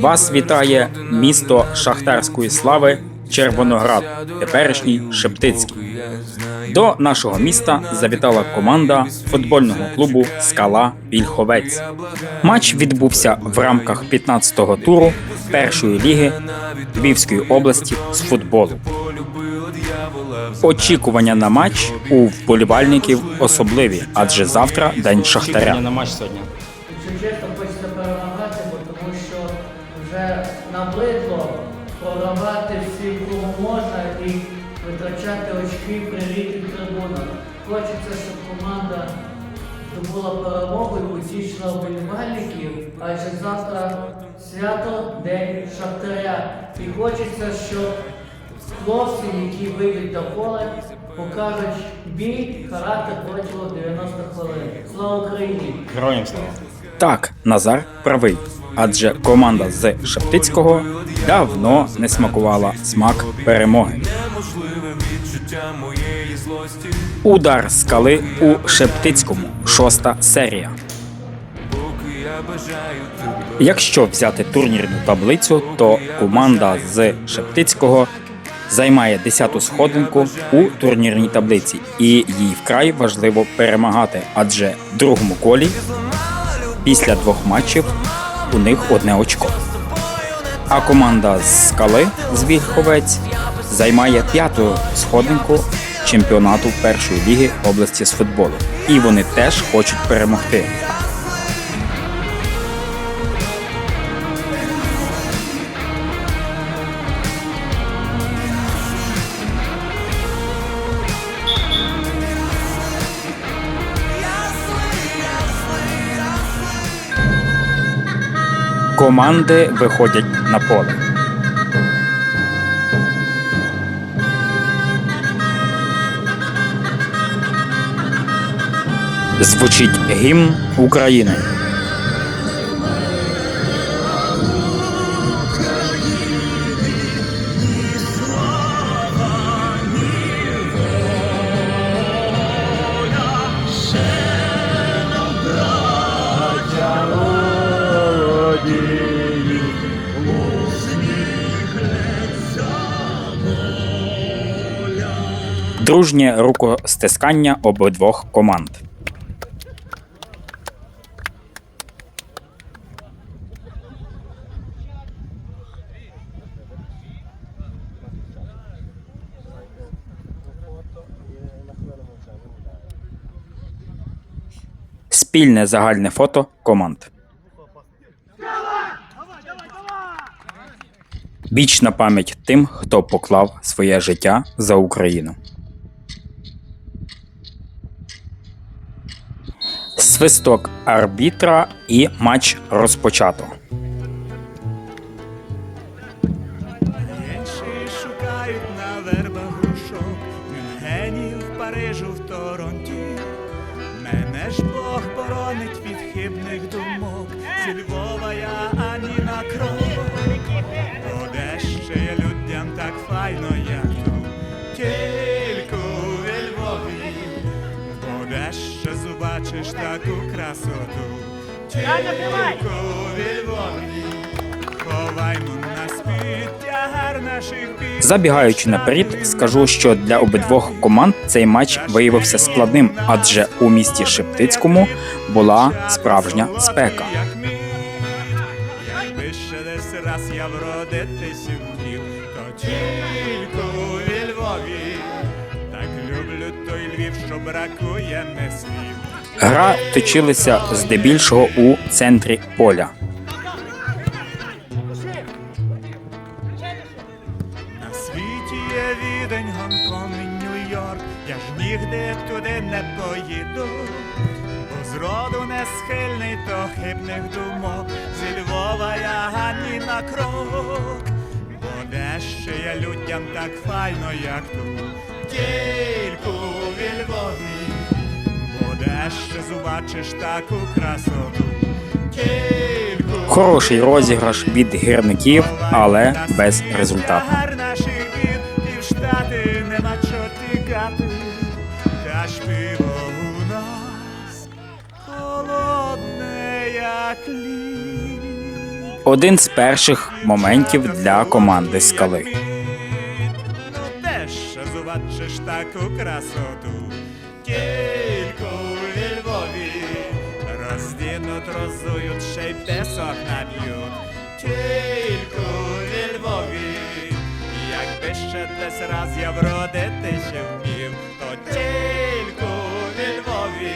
Вас вітає місто шахтарської слави Червоноград, теперішній Шептицький. До нашого міста завітала команда футбольного клубу Скала Вільховець. Матч відбувся в рамках 15-го туру першої ліги Львівської області з футболу. Очікування на матч у вболівальників особливі, адже завтра день шахтаря. на матч сьогодні. Свято День Шахтаря. І хочеться, щоб хлопці, які вийдуть до поля, покажуть бій, характер протягом 90 хвилин. Слава Україні! Героям слава. Так, Назар правий, адже команда з Шептицького давно не смакувала смак перемоги. Удар скали у Шептицькому. Шоста серія. Якщо взяти турнірну таблицю, то команда з Шептицького займає 10-ту сходинку у турнірній таблиці, і їй вкрай важливо перемагати, адже в другому колі після двох матчів у них одне очко. А команда з скали з Вільховець займає п'яту сходинку чемпіонату першої ліги області з футболу. І вони теж хочуть перемогти. Команди виходять на поле. Звучить гімн України. Дружнє рукостискання обидвох команд. Спільне загальне фото команд. Вічна пам'ять тим, хто поклав своє життя за Україну. Свисток арбітра і матч розпочато. Забігаючи наперед, скажу, що для обидвох команд цей матч виявився складним, адже у місті Шептицькому була справжня спека. Так люблю той Львів, що бракує не слів. Гра точилася здебільшого у центрі поля. На світі є відень, Гонконг і Нью-Йорк, я ж нігде туди не поїду, бо зроду не схильний до хибних думок, зі Львова я ані на крок, бо де ще є людям так файно, як тут, тільки у Львові, де ще зубачиш таку красоту, Хороший розіграш від гірників, але без результату. Один з перших моментів для команди скали. Ну де ще побачиш таку красоту? Й песок наб'ють. Тільки у Львові, якби ще десь раз я вродитися вмів, то тільки у Львові.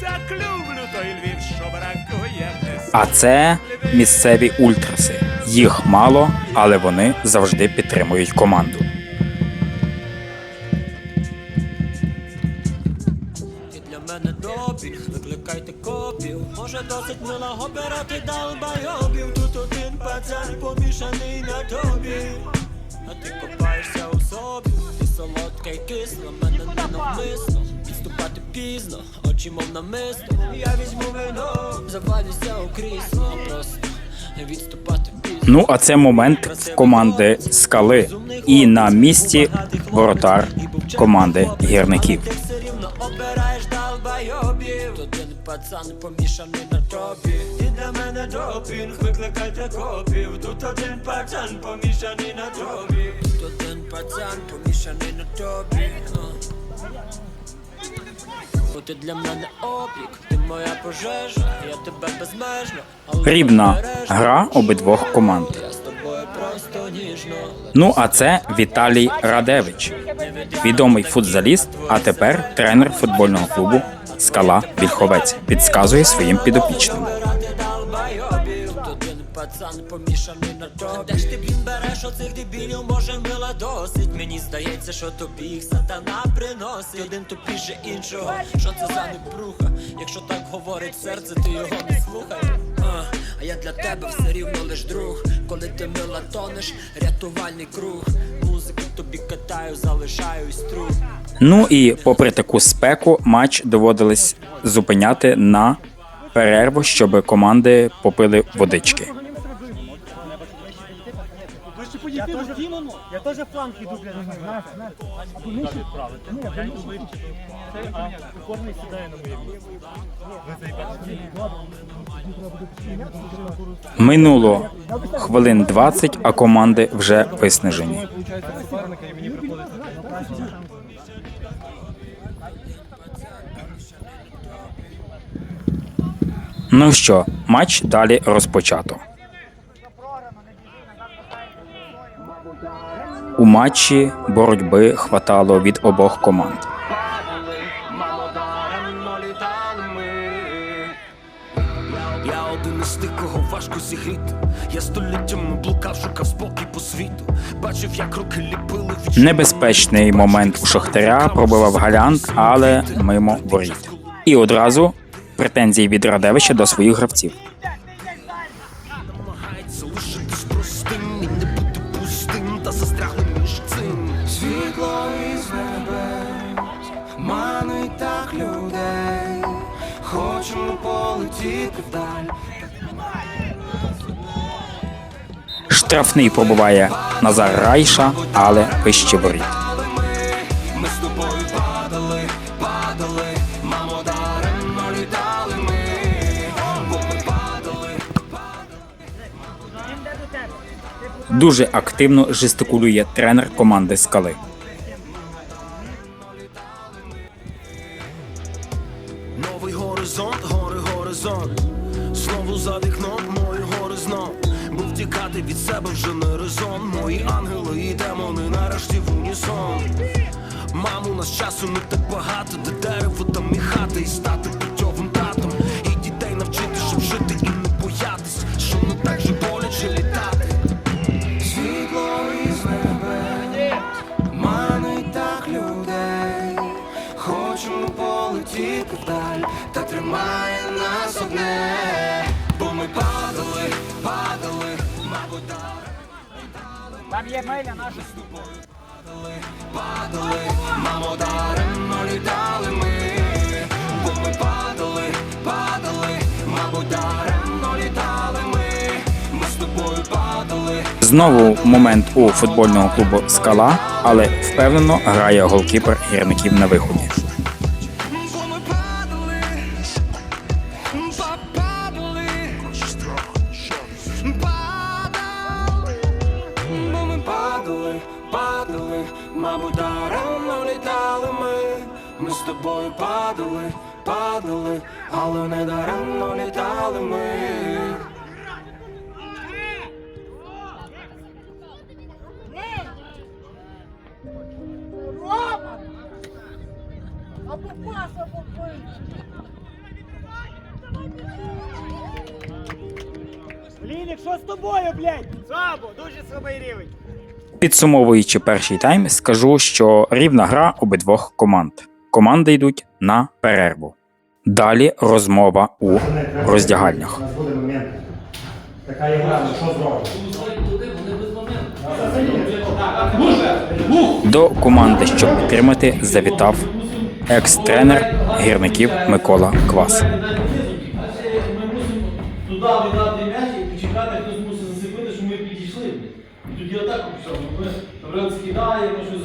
Так люблю той Львів, що бракує. А це місцеві ультраси. Їх мало, але вони завжди підтримують команду. Досить мило обирати долбайобів Тут один пацан помішаний на тобі. А ти копаєшся у собі. Ти солодка й кисла, мене ненавмисно. Відступати пізно, очі мов намисто Я візьму вино, завалюся у крісло Просто. Відступати пізно. Ну а це момент команди скали. І на місці воротар команди гірників. Пацан помішаний на тобі Ти для мене допінг, викликайте копів. Тут один пацан помішаний на тобі Тут один пацан помішаний на тобі. Бо ти для мене облік, ти моя пожежа, я тебе безмежно Рівна гра обидвох команд. Ну а це Віталій Радевич, відомий футзаліст, а тепер тренер футбольного клубу Скала Вільховець. Підказує своїм підопічним. Пацан помішаний на тобі Де ж ти, блін, береш оцих дебілів, може мила досить Мені здається, що тобі їх сатана приносить Один тупіше іншого, що це за непруха Якщо так говорить серце, ти його не слухай а, я для тебе все рівно лиш друг Коли ти мила тонеш, рятувальний круг тобі катаю, залишаюсь тру. Ну і попри таку спеку, матч доводилось зупиняти на перерву, щоб команди попили водички. Я теж я теж фланг іду, блядь, знаєш, знаєш. Нижче відправити. Я йду вище. А кожен сідає на моє місце. Минуло хвилин 20, а команди вже виснажені. Ну що, матч далі розпочато. У матчі боротьби хватало від обох команд. Я один із тих, кого важко зігріти. Я століттями блукав, шукав спокій по світу. Бачив, як руки ліпили від Небезпечний момент у Шахтаря пробивав Галянт, але мимо воріт. І одразу претензії від Радевича до своїх гравців. Із небес манить так людей. Хочемо полетіти вдаль. Штрафний пробиває Назар Райша, але вище воріт. Але ми, з тобою падали, падали, мамо, даремно літали ми, бо ми падали. Дуже активно жестикулює тренер команди скали. Нас часу не так багато, де дерево там і хати, і стати путьовим татом. І дітей навчити, щоб жити і не боятись, що не так же боляче літати. Світло із небес манить так людей. Хочемо полетіти вдаль, та тримає нас одне. Бо ми падали, падали, мабуть, Там є мейля наша Падали, падали, мамо, даремно літали ми. Бо ми падали, падали, мабуть, літали ми. Ми з тобою падали. Знову момент у футбольного клубу Скала, але впевнено грає голкіпер гірників на виході. Тобою падали, падали, але не даремно літали ми. Рома! Або пас, або! Що з тобою, блядь? Слабо, дуже слабий рівень. Підсумовуючи перший тайм, скажу, що рівна гра обидвох команд. Команди йдуть на перерву. Далі розмова у роздягальнях. Така ігра, що зробиш? До команди, щоб підтримати, завітав екс-тренер гірників Микола Квас. Туди віддати м'яч і почекати, хтось мусить зацепити, щоб ми підійшли. І тоді отак все. Ми скидаємо,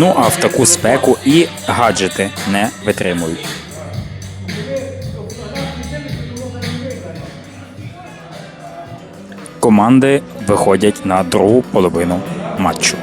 Ну а в таку спеку і гаджети не витримують. Команди виходять на другу половину матчу.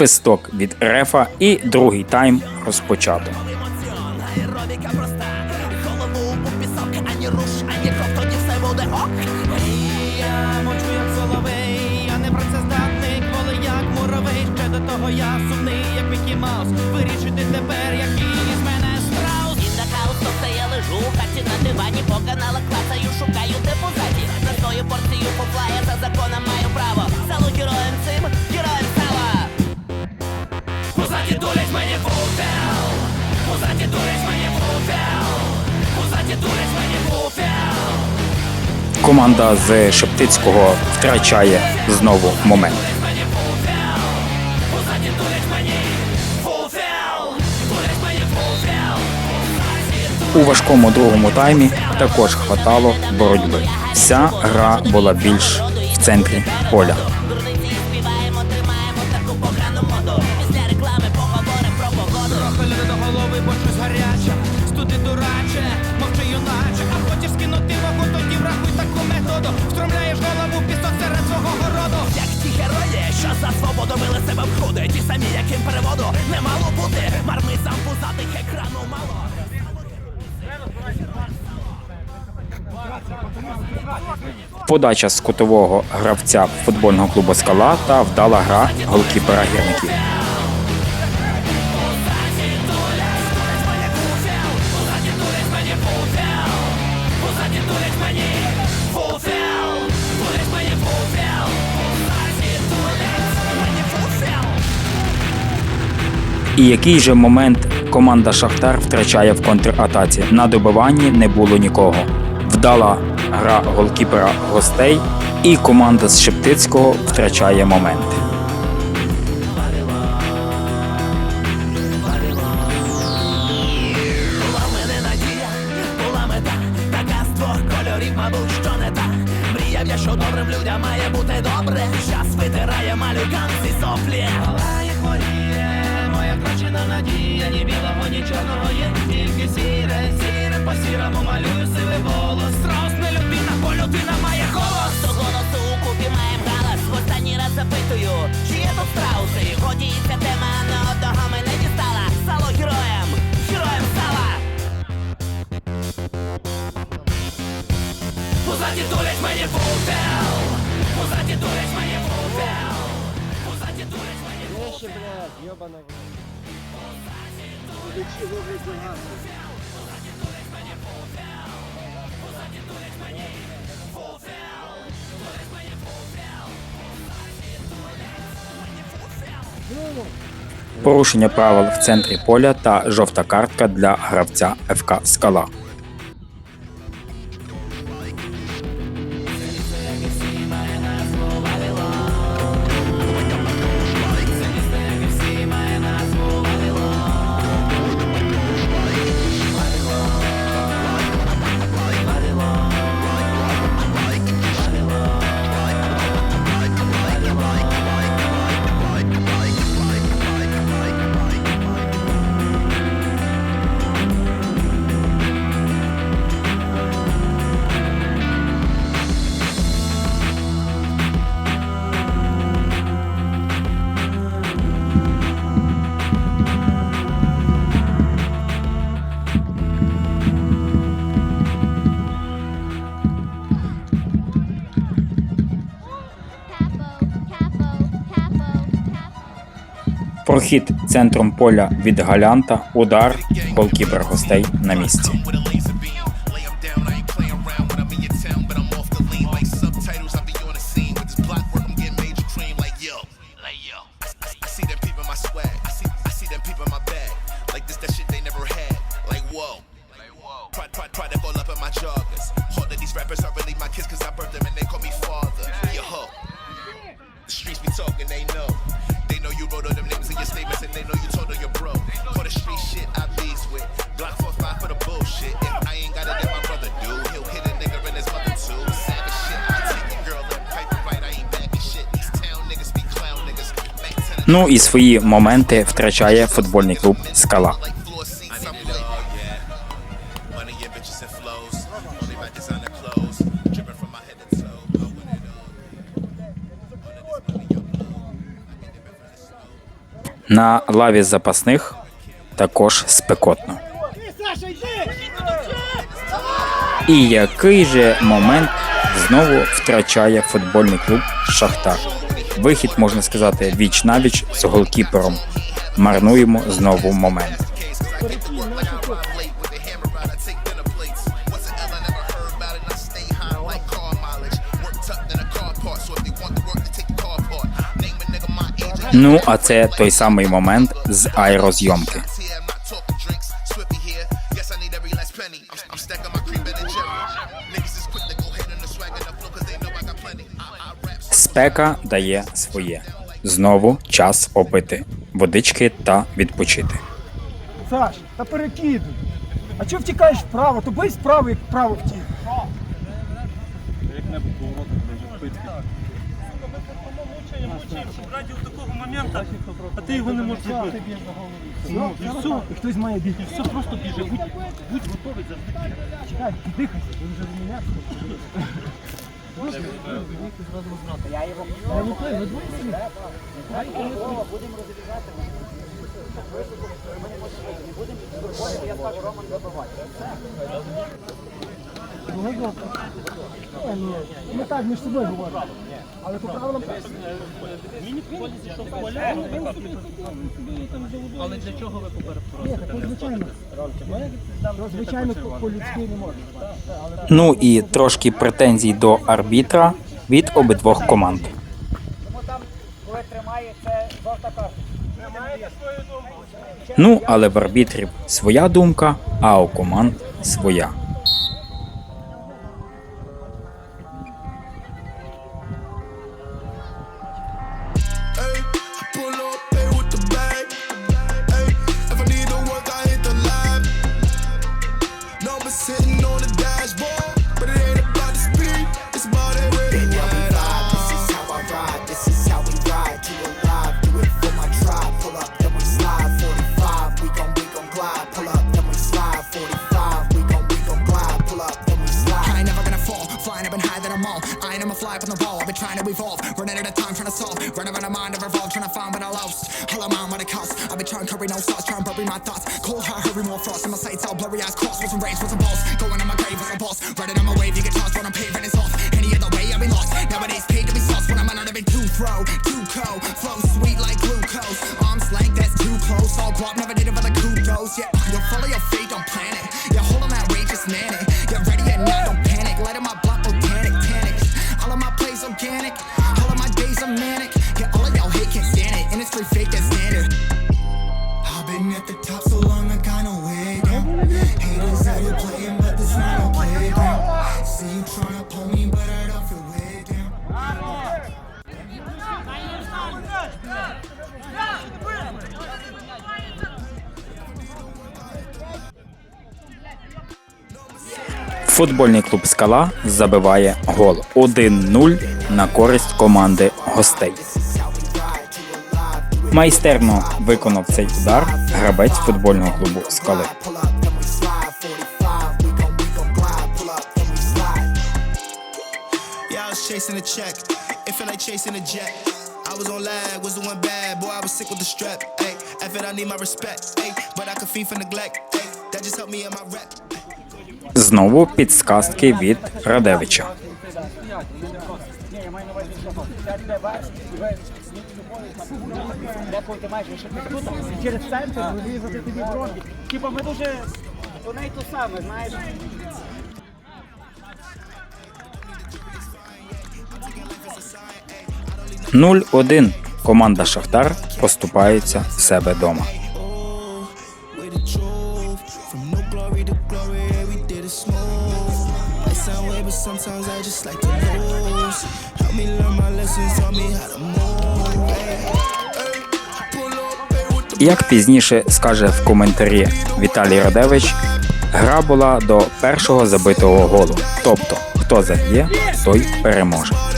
Свисток від рефа і другий тайм розпочато. Команда з Шептицького втрачає знову момент. У важкому другому таймі також хватало боротьби. Вся гра була більш в центрі поля. Подача з кутового гравця футбольного клубу Скала та вдала гра голкіпера гірників. І який же момент команда Шахтар втрачає в контратаці? На добиванні не було нікого. Вдала гра голкіпера гостей, і команда з Шептицького втрачає момент. Була мене надія, була мета, така з двох кольорів, мабуть, що не та. Мріяв я, що добрим людям має бути добре. Щас витирає малюкам ці соплі. Палає хворіє, моя втрачена надія, ні білого, ні чорного є, тільки сіре, сіре по сірому малюю сивий волос. Запитую, чи є тут страуси? Годі ця тема на одного мене дістала. Стало героєм, героєм стала. Позаді дурять мені футбол Позаді дурять мені футбол Позаді дурять мені футбол порушення правил в центрі поля та жовта картка для гравця ФК Скала. Прохід центром поля від Галянта, удар, голкіпер гостей на місці. Ну і свої моменти втрачає футбольний клуб Скала. На лаві запасних також спекотно. І який же момент знову втрачає футбольний клуб Шахтар? Вихід, можна сказати, віч на віч з голкіпером. Марнуємо знову момент. Ну, а це той самий момент з аерозйомки. Аптека дає своє. Знову час попити, водички та відпочити. Саш, та перекидуй. А чого втікаєш вправо? То бий справа, як вправо втік. Як не було, то вже щоб раді до такого моменту, а ти його не можеш зробити. Ну, все. Хтось має бігти. Все, просто біже. Будь, будь готовий завжди. Чекай, дихайся, він вже в мене. Я його будемо розбігати. Не будемо виходити, я ставлю Роман добивати. Ми так між собою говоримо. Але по правилам Але для чого ви поперепросите? Ну і трошки претензій до арбітра від обидвох команд. Ну, але в арбітрів своя думка, а у команд своя. Футбольний клуб Скала забиває гол 1-0 на користь команди гостей. Майстерно виконав цей удар гравець футбольного клубу Скали. Pull up, then we slide 45. We gon' we gon' glide. Pull up, then we slide. Yeah, I was chasing a check. It felt like chasing a jet. I was on lag, was doing bad. Boy, I was sick with the strep. Ay, F it, I need my respect. Ay, but I could fiend for neglect. Ay, that just helped me in my rep. Знову підсказки від Радевича. Через центр вирізати тобі. Типа ми дуже одне й то саме, знаєш. 0-1. Команда Шахтар поступається в себе дома. Just like the news. Help me learn my lessons, tell me how to move. Як пізніше скаже в коментарі Віталій Радевич, гра була до першого забитого голу. Тобто, хто заб'є, той переможе.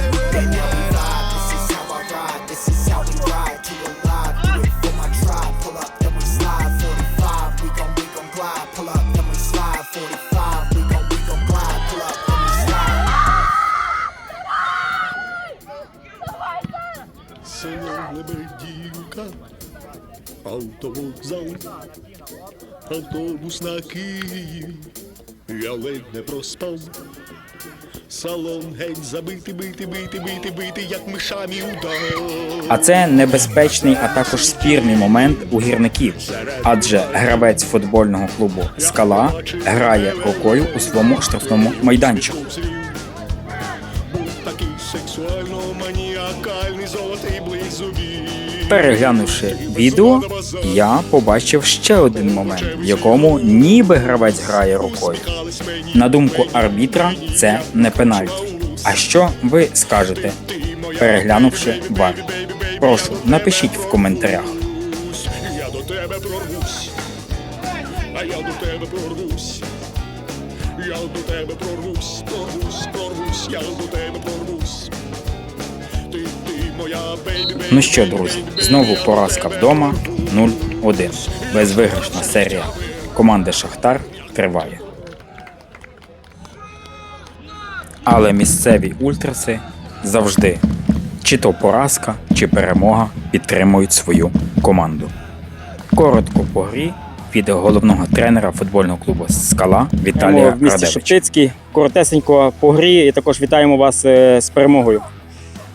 Лебедівка, автовокзал, автобус на Київ, я ледь не проспав. Салон геть забитий, бити, бити, бити, бити, як мишамі удав. А це небезпечний, а також спірний момент у гірників, адже гравець футбольного клубу Скала грає рукою у своєму штрафному майданчику. Переглянувши відео, я побачив ще один момент, в якому ніби гравець грає рукою. На думку арбітра, це не пенальті. А що ви скажете, переглянувши вар? Прошу, напишіть в коментарях. Я до тебе прорвусь, а я до тебе прорвусь. Я до тебе прорвусь, прорвусь, прорвусь, я до тебе прорвусь. Ну що, друзі, знову поразка вдома 0-1. Безвиграшна серія команди Шахтар триває. Але місцеві ультраси завжди, чи то поразка, чи перемога, підтримують свою команду. Коротко по грі від головного тренера футбольного клубу Скала Віталія в місті. Шептицький. Коротесенько по грі і також вітаємо вас е, з перемогою.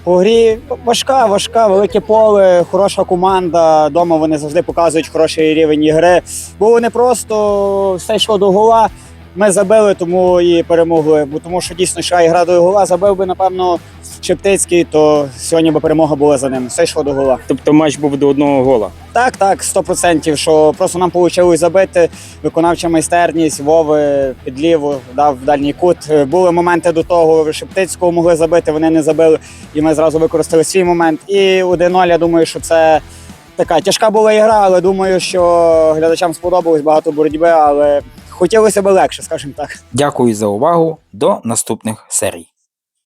У грі важка, важка, велике поле, хороша команда. Дома вони завжди показують хороший рівень ігри. Було не просто все йшло до гола. Ми забили, тому і перемогли. Бо тому що дійсно йшла ігра до гола. Забив би, напевно, Шептицький, то сьогодні би перемога була за ним. Все йшло до гола. Тобто матч був до одного гола. Так, так, 100%, що просто нам вийшло забити. Виконавча майстерність, Вови під ліву, дав в дальній кут. Е, Були моменти до того, Шептицького могли забити, вони не забили. І ми зразу використали свій момент. І 1-0, я думаю, що це така тяжка була ігра, але думаю, що глядачам сподобалось багато боротьби, але хотілося б легше, скажімо так. Дякую за увагу. До наступних серій.